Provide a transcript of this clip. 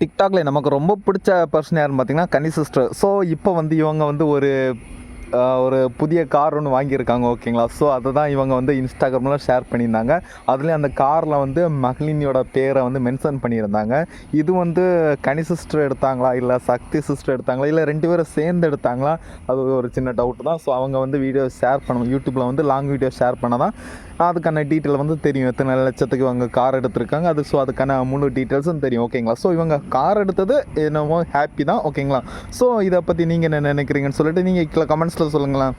டிக்டாக்ல நமக்கு ரொம்ப பிடிச்ச பர்சன் யாருன்னு பார்த்தீங்கன்னா கனி சிஸ்டர் ஸோ இப்போ வந்து இவங்க வந்து ஒரு ஒரு புதிய கார் ஒன்று வாங்கியிருக்காங்க ஓகேங்களா ஸோ அதை தான் இவங்க வந்து இன்ஸ்டாகிராமில் ஷேர் பண்ணியிருந்தாங்க. அதுலேயும் அந்த காரில் வந்து மகளினியோட பேரை வந்து மென்ஷன் பண்ணியிருந்தாங்க. இது வந்து கனி சிஸ்டர் எடுத்தாங்களா? இல்லை சக்தி சிஸ்டர் எடுத்தாங்களா? இல்லை ரெண்டு பேரும் சேர்ந்து எடுத்தாங்களா? அது ஒரு சின்ன டவுட் தான். ஸோ அவங்க வந்து வீடியோ ஷேர் பண்ணணும் யூடியூப்பில் வந்து லாங் வீடியோ ஷேர் பண்ண தான் அதுக்கான டீட்டெயில் வந்து தெரியும். எத்தனை லட்சத்துக்கு இவங்க கார் எடுத்திருக்காங்க. அது ஸோ அதுக்கான முழு டீட்டெயில்ஸும் தெரியும் ஓகேங்களா ஸோ இவங்க கார் எடுத்தது என்னமோ ஹாப்பி தான் ஓகேங்களா ஸோ இதை பற்றி நீங்கள் என்ன நினைக்கிறீங்கன்னு சொல்லிட்டு நீங்கள் கீழே கமெண்ட்ஸில் சொல்லுங்களேன்.